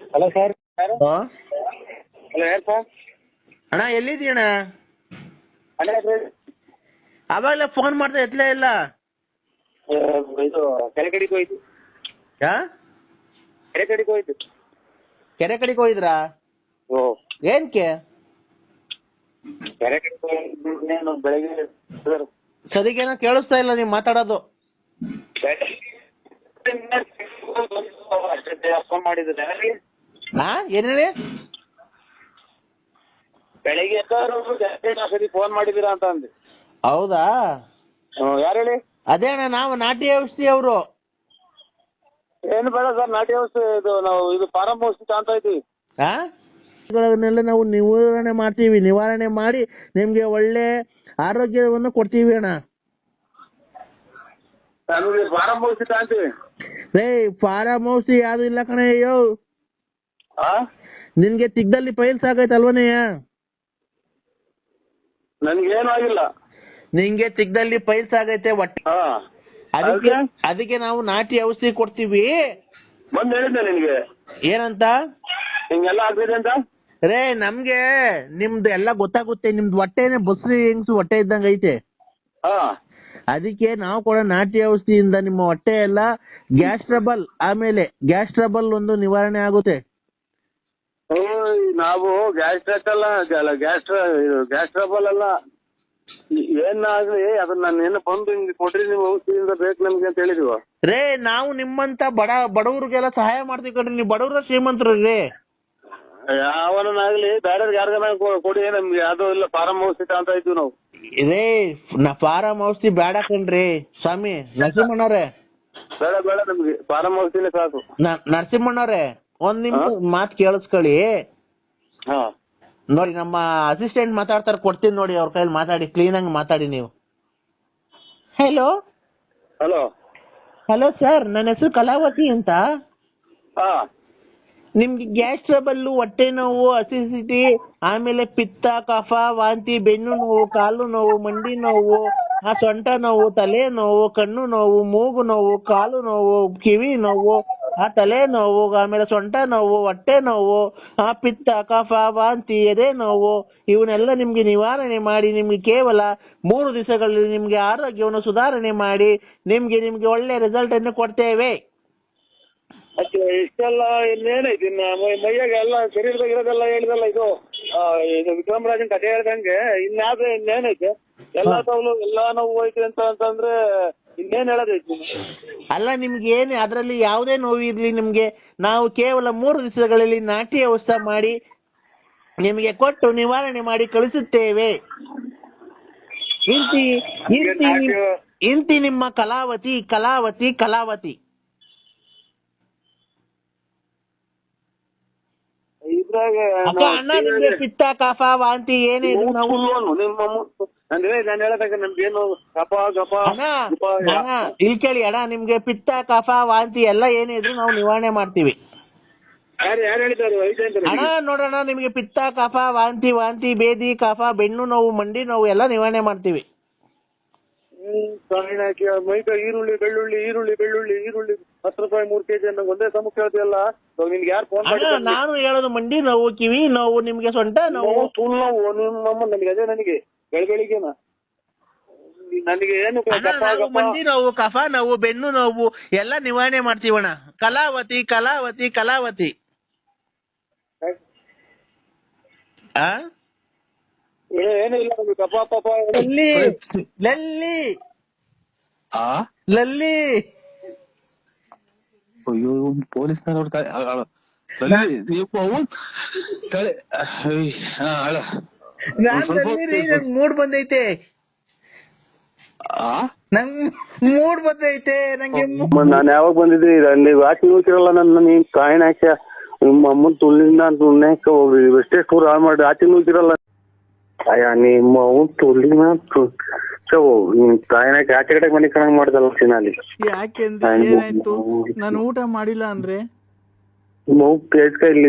Hello sir. Hello sir? ಅಣ್ಣ ಎಲ್ಲಿದ್ದೀಯಣ್ಣ? ಅಣ್ಣ ಅವಾಗಲೇ ಫೋನ್ ಮಾಡ್ದೆ ಎತ್ತಲೇ ಇಲ್ಲ. ಇದು ಕೆರೆ ಕಡೆಗೆ ಹೋಯ್ತು. ಯಾ? ಕೆರೆ ಕಡೆಗೆ ಹೋಯ್ತು. ಕೆರೆ ಕಡೆಗೆ ಹೋಗಿದ್ರಾ ಓ. ಏನಕ್ಕೆ ಕೆರೆ ಕಡೆ ಇನ್ನೇನು ಬೆಳಗ್ಗೆ ಸರ್. ಸರಿಗೇನೋ ಕೇಳಿಸ್ತಾ ಇಲ್ಲ ನೀವು ಮಾತಾಡೋದು. ಫೋನ್ ಮಾಡಿದ್ರೆ ಹಾ ಏನ್ ಹೇಳಿ ಬೆಳಿಗ್ಗೆ ಎದ್ದವರು ಜಾಸ್ತಿ ಫೋನ್ ಮಾಡಿದೀರಾ ಅಂತ ಅಂದೆ. ಹೌದಾ? ಹ್ಮ್, ಯಾರು ಹೇಳಿ? ಅದೇ ಅಣ್ಣ ನಾವು ನಾಟಿ ಔಷಧಿ ಅವರು. ಏನು ಬೇಡ ಸರ್ ನಾಟಿ ಔಷಧಿ ಇದು ನಾವು ಇದು ಫಾರಂ ಔಷಧಿ ಕಾಣ್ತಾ ಇದ್ದೀವಿ. ಹಾ ಇವುಗಳನ್ನೆಲ್ಲ ನಾವು ನಿವಾರಣೆ ಮಾಡ್ತೀವಿ ನಿವಾರಣೆ ಮಾಡಿ ನಿಮ್ಗೆ ಒಳ್ಳೆ ಆರೋಗ್ಯವನ್ನು ಕೊಡ್ತೀವಿ ಅಣ್ಣ. ನಮಗೆ ಫಾರಂ ಔಷಧಿ ಕಾಣ್ತೀವಿ ರೇ ಫಾರಂ ಔಷಧಿ ಯಾವ್ದು ಇಲ್ಲ ಕಣ ಅಯ್ಯೋ. ಆ ನಿನ್ಗೆ ತಿಗ್ದಲ್ಲಿ ಪೈಲ್ಸ್ ಆಗೈತಲ್ವನಯ್ಯ ನನ್ಗೇನು ಆಗಿಲ್ಲ ನಿಂಗೆ ತಿಗ್ದಲ್ಲಿ ಪೈಲ್ಸ್ ಆಗೈತೆ ಒಟ್ಟೆ. ಹಾ. ಅದಕ್ಕೆ ಅದಕ್ಕೆ? ನಾವು ನಾಟಿ ಔಷಧಿ ಕೊಡ್ತೀವಿ. ಬಂದು ಹೇಳಿದ್ದೆ ನಿನ್ಗೆ? ಏನಂತ? ಹಿಂಗೆಲ್ಲ ಆಗ್ತಿದೆ ಅಂತ? ರೇ ನಮ್ಗೆ ನಿಮ್ದು ಎಲ್ಲ ಗೊತ್ತಾಗುತ್ತೆ. ನಿಮ್ದು ಹೊಟ್ಟೆನೆ ಬಸ್ರಿ ಹೆಂಗ್ಸು ಹೊಟ್ಟೆ ಇದ್ದಂಗ ಐತೆ. ಹಾ. ಅದಕ್ಕೆ ನಾವು ಕೊಡೋ ನಾಟಿ ಔಷಧಿಯಿಂದ ನಿಮ್ಮ ಹೊಟ್ಟೆ ಎಲ್ಲ ಗ್ಯಾಸ್ ಟ್ರಬಲ್. ಆಮೇಲೆ ಗ್ಯಾಸ್ ಟ್ರಬಲ್ ಒಂದು ನಿವಾರಣೆ ಆಗುತ್ತೆ. ನಾವು ಗ್ಯಾಸ್ ಟ್ರಕ್ ಅಲ್ಲ ಗ್ಯಾಸ್ ಇದು ಗ್ಯಾಸ್ ಟ್ರಬಲ್ ಅಲ್ಲ. ಏನಾಗ್ಲಿ ಅದನ್ನ ನಾನು ಏನು ಬಂದು ಹಿಂಗ್ ಕೊಡ್ರಿ ನೀವು ಔಷಧಿಯಿಂದ ಬೇಕು ನಮ್ಗೆ ಅಂತ ಹೇಳಿದೀವ. ರೇ ನಾವು ನಿಮ್ಮಂತ ಬಡ ಬಡವ್ರಿಗೆಲ್ಲ ಸಹಾಯ ಮಾಡ್ತೀವಿ ಕಣ್ರಿ ನೀವು ಬಡವ್ರ ಶ್ರೀಮಂತರು ರೀ. ಯಾವನಾಗ್ಲಿ ಬೇರೆ ಯಾರಿಗಾನ ಕೊಡಿ ನಮ್ಗೆ ಅದು ಇಲ್ಲ ಫಾರಂ ಔಷಧಿ ಅಂತ ಇದ್ವಿ ನಾವು. ರೇ ನಾ ಫಾರಂ ಔಷಧಿ ಬೇಡ ಕಣ್ರಿ ಸ್ವಾಮಿ ನರಸಿಂಹಣ್ಣವ್ರೆ. ಬೇಡ ಬೇಡ ನಮ್ಗೆ ಫಾರಂ ಔಷಧಿನೇ ಸಾಕು. ನರಸಿಂಹಣ್ಣವ್ರೆ ಒಂದ್ ನಿಮಿಷ ಮಾತ್ ಕೇಳಿಸ್ಕೊಳ್ಳಿ. ಹಾ. ನೋಡಿ ನಮ್ಮ ಅಸಿಸ್ಟೆಂಟ್ ಮಾತಾಡ್ತಾರೆ ಕೊಡ್ತೀನಿ ನೋಡಿ ಅವ್ರ ಕೈಲಿ ಮಾತಾಡಿ ಕ್ಲೀನ್ ಆಗಿ ಮಾತಾಡಿ ನೀವು. ಹಲೋ ಹಲೋ ಹಲೋ ಸರ್ ನನ್ನ ಹೆಸರು ಕಲಾವತಿ ಅಂತ. ಹಾ. ನಿಮ್ಗೆ ಗ್ಯಾಸ್ ಟ್ರಬಲ್ ಹೊಟ್ಟೆ ನೋವು ಅಸಿಡಿಟಿ ಆಮೇಲೆ ಪಿತ್ತ ಕಫ ವಾಂತಿ ಬೆನ್ನು ನೋವು ಕಾಲು ನೋವು ಮಂಡಿ ನೋವು ಆ ಸೊಂಟ ನೋವು ತಲೆ ನೋವು ಕಣ್ಣು ನೋವು ಮೂಗು ನೋವು ಕಾಲು ನೋವು ಕಿವಿ ನೋವು ಆ ತಲೆ ನೋವು ಆಮೇಲೆ ಸೊಂಟ ನೋವು ಹೊಟ್ಟೆ ನೋವು ಆ ಪಿತ್ತ ಕಫ ವಾಂತಿ ಎದೆ ನೋವು ಇವನ್ನೆಲ್ಲ ನಿಮ್ಗೆ ನಿವಾರಣೆ ಮಾಡಿ ನಿಮ್ಗೆ ಕೇವಲ ಮೂರು ದಿವಸಗಳಲ್ಲಿ ನಿಮ್ಗೆ ಆರೋಗ್ಯವನ್ನು ಸುಧಾರಣೆ ಮಾಡಿ ನಿಮ್ಗೆ ನಿಮ್ಗೆ ಒಳ್ಳೆ ರಿಸಲ್ಟ್ ಅನ್ನು ಕೊಡ್ತೇವೆ. ಇಷ್ಟೆಲ್ಲ ಇನ್ನೇನೈತಿ ಇನ್ನ? ಮೈಯಾಗ ಎಲ್ಲ ಶರೀರದಾಗ ಇರೋದೆಲ್ಲ ಹೇಳಿದಲ್ಲ ಇದು? ಇದು ವಿಕ್ರಮ್ ರಾಜನ್ ಕಥೆ ಹೇಳ್ದಂಗೆ ಇನ್ನಾದ್ರೆ ಇನ್ನೇನೈತೆ? ಎಲ್ಲಾ ತವಲು ಎಲ್ಲಾ ನೋವು ಹೋಯ್ತು ಅಂತ ಅಂತಂದ್ರೆ ಇನ್ನೇನ್ ಹೇಳೋದು ಅಲ್ಲ ನಿಮ್ಗೆ ಏನು ಅದರಲ್ಲಿ ಯಾವುದೇ ನೋವು ಇರಲಿ ನಿಮ್ಗೆ. ನಾವು ಕೇವಲ ಮೂರು ದಿವಸಗಳಲ್ಲಿ ನಾಟಿ ಔಷಧ ಮಾಡಿ ನಿಮಗೆ ಕೊಟ್ಟು ನಿವಾರಣೆ ಮಾಡಿ ಕಳಿಸುತ್ತೇವೆ. ಇಂತಿ ಇಂತಿ ಇಂತಿ ನಿಮ್ಮ ಕಲಾವತಿ ಕಲಾವತಿ ಕಲಾವತಿ. ಇದ್ರಾಗ ಅಣ್ಣ ನಿಮ್ಗೆ ಪಿತ್ತ ಕಫ ವಾಂತಿ ಏನೇ ನಾವು? ನಿಮ್ಮ ಅಂದ್ರೆ ನಾನು ಹೇಳದಾಗ ನಮ್ಗೇನು ಕಪ ಗಪ ಅಣ್ಣ ಅಣ್ಣ ಇಲ್ಲಿ ಕೇಳಿ ಅಣ್ಣ ನಿಮ್ಗೆ ಪಿತ್ತ ಕಫ ವಾಂತಿ ಎಲ್ಲ ಏನೇ ಇದ್ರು ನಾವು ನಿವಾರಣೆ ಮಾಡ್ತೀವಿ. ಅಣ್ಣ ನೋಡೋಣ ನಿಮ್ಗೆ ಪಿತ್ತ ಕಫ ವಾಂತಿ ವಾಂತಿ ಬೇದಿ ಕಫ ಬೆನ್ನು ನೋವು ಮಂಡಿ ನೋವು ಎಲ್ಲ ನಿವಾರಣೆ ಮಾಡ್ತೀವಿ. ಕಾಯಿನ ಹಾಕಿ ಮೈಕ ಈರುಳ್ಳಿ ಬೆಳ್ಳುಳ್ಳಿ ಈರುಳ್ಳಿ ಬೆಳ್ಳುಳ್ಳಿ ಈರುಳ್ಳಿ ಹತ್ತು ರೂಪಾಯಿ ಮೂರ್ ಕೆಜಿ ಅನ್ನೋ ಒಂದೇ ಸಮ ಕೇಳ್ತಿಯಲ್ಲ ನಿಮ್ಗೆ ನಿನ್ಗೆ ಯಾರು ಫೋನ್ ಅಣ್ಣ ಮಾಡಿ ನಾನು ಹೇಳೋದು ಮಂಡಿ ನಾವು ಕಿವಿ ನಾವು ನಿಮ್ಗೆ ಸೊಂಟ ನೋವು. ತುಳು ನೋವು ನಿಮ್ಮಮ್ಮ ನನಗೆ ಅದೇ ನನಗೆ ಬೆಳಿಗ್ಗೆ ನನಗೆ ಏನು ಅಣ್ಣ, ಗಪ್ಪ ನಾವು ಗಪ್ಪ ಮಂಡಿ ನೋವು ಕಫ ನೋವು ಬೆನ್ನು ನೋವು ಎಲ್ಲ ನಿವಾರಣೆ ಮಾಡ್ತೀವಣ್ಣ ಕಲಾವತಿ ಕಲಾವತಿ ಕಲಾವತಿ. ಆ? ಏನೂ ಇಲ್ಲ ನಮ್ಗೆ ಕಪ ಪಪ ಏನು- ಲಲ್ಲಿ ಲಲ್ಲಿ ಆ? ಲಲ್ಲಿ! ಅಯ್ಯೋ ಪೊಲೀಸ್ನವ್ರು ತಲೆ ತಲೆ ಅಳ. ಮೂಡ್ ಬಂದೈತೆ. ಆ? ನಂಗ್ ಮೂಡ್ ಬಂದೈತೆ ನಂಗೆ ನಾನ್ ಯಾವಾಗ ಬಂದಿದ್ದೀನಿ ನೀವು ಆಚೆ ನೋಡ್ತಿರಲ್ಲ ನನ್ನ ನೀನ್ ಕಾಯಿನ ಹಾಕ್ಯ. ನಿಮ್ಮ ಅಮ್ಮನ ತುಳ್ಳಿಂದ ತುಣ್ಣಾಕ ಹೋಗ್ರಿ ಎಷ್ಟೇ ಟೂರ್ ಹಾಳು ಮಾಡಿ. ಆಚೆ ನೋಡ್ತಿರಲ್ಲ ಅಯ್ಯ ನಿಮ್ಮ ಅವ್ನ ತುಳ್ಳಿನ ಕಾಯಿನ ಹಾಕಿ ಆಚೆ ಕಡೆ ಮನೆ ಕಣಂಗ್ ಮಾಡ್ದಲ್ಲ ಸಿನಲ್ಲಿ ಯಾಕೆಂದ್ರೆ ಏನಾಯ್ತು? ನಾನು ಊಟ ಮಾಡಿಲ್ಲ ಅಂದ್ರೆ? ಅವ್ವ ಕೇಳ್ಕ ಇಲ್ಲಿ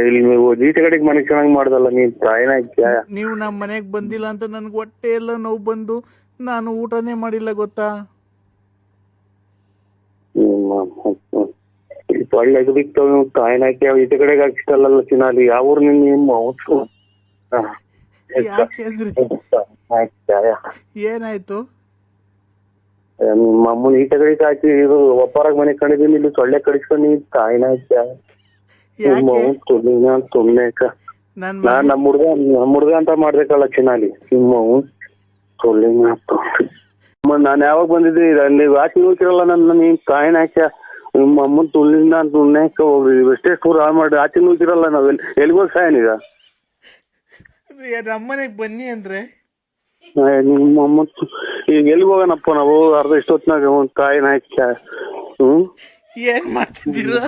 ಇಲ್ಲಿ ನೀವು ಈಚೆ ಕಡೆಗೆ ಮನೆ ಕಣಂಗ್ ಮಾಡ್ದಲ್ಲ ನೀನ್ ಹಾಕ್ಯ ನೀವು ನಮ್ ಮನೆಗ್ ಬಂದಿಲ್ಲ ಅಂತ ನನ್ಗೆ ಹೊಟ್ಟೆ ಎಲ್ಲ ನೋವು ಬಂದು ನಾನು ಊಟನೇ ಮಾಡಿಲ್ಲ ಗೊತ್ತಾ? ಯಾಕೆಂದ್ರೆ ಒಳ್ಳೆ ಬಿತ್ತವ್ ಕಾಯಿನ ಹಾಕಿ ಈಚ ಕಡೆಗೆ ಹಾಕಿಸ್ತಲ್ಲ ಚಿನ್ನಾಲಿ ಯಾವ ಊರು ನಿಮ್ಮ ಅವತ್ತು ಯಾಕೆ ಅಂದ್ರೆ ಏನಾಯ್ತು? ನಿಮ್ಮ ಅಮ್ಮನ ಈಚ ಕಡೆಗೆ ಹಾಕಿ ಇದು ಒಪ್ಪರಾಗ ಮನೆ ಕಣಿದೀನಿ ಇಲ್ಲಿ ಸೊಳ್ಳೆ ಕಡಿಸ್ಕೊಂಡು ಕಾಯಿನ ಹಾಕಿ ನಿಮ್ಮ ಯಾಕೆ? ಅವ್ನ್ ತುಳಿನ ತುಳ್ನೇಕ ನನ್ ನಾನ್ ನಮ್ಮ ಹುಡ್ಗ ನಮ್ಮ ಹುಡ್ಗ ಅಂತ ಮಾಡ್ಬೇಕಲ್ಲ ಚಿನ್ನಾಲಿ. ನಿಮ್ಮ ತುಳ್ಳಿನ ನಾನು ನಾನ್ ಯಾವಾಗ ಬಂದಿದ್ದೆ? ಅಲ್ಲಿ ಆಚೆ ನೋಡ್ತಿರಲ್ಲ ನನ್ನ ನೀನ್ ಕಾಯಿನ ಹಾಕ್ಯ ನಿಮ್ಮ ಅಮ್ಮನ್ ತುಳ್ನೇಕ ಹೋಗ್ರಿ ಎಷ್ಟೇ ಟೂರ್ ಹಾಳು ಮಾಡಿ ಆಚೆ ನೋಡ್ತಿರಲ್ಲ ನಾವ್ ಎಲ್ಲಿ ಎಲ್ಲಿಗೋಗಿ ಸಾಯನೀಗ? ನಮ್ಮನೆಗೆ ಬನ್ನಿ ಅಂದ್ರೆ ನಿಮ್ಮ ಈಗ ಎಲ್ಲಿಗೆ ಹೋಗೋಣಪ್ಪ ನಾವು? ಅರ್ಧ ಇಷ್ಟೊತ್ತಿನಾಗ ಒಂದ್ ಕಾಯಿನ ಹಾಕಿ ಹ್ಮ್? ಏನ್ ಮಾಡ್ತಿದ್ದೀರಾ?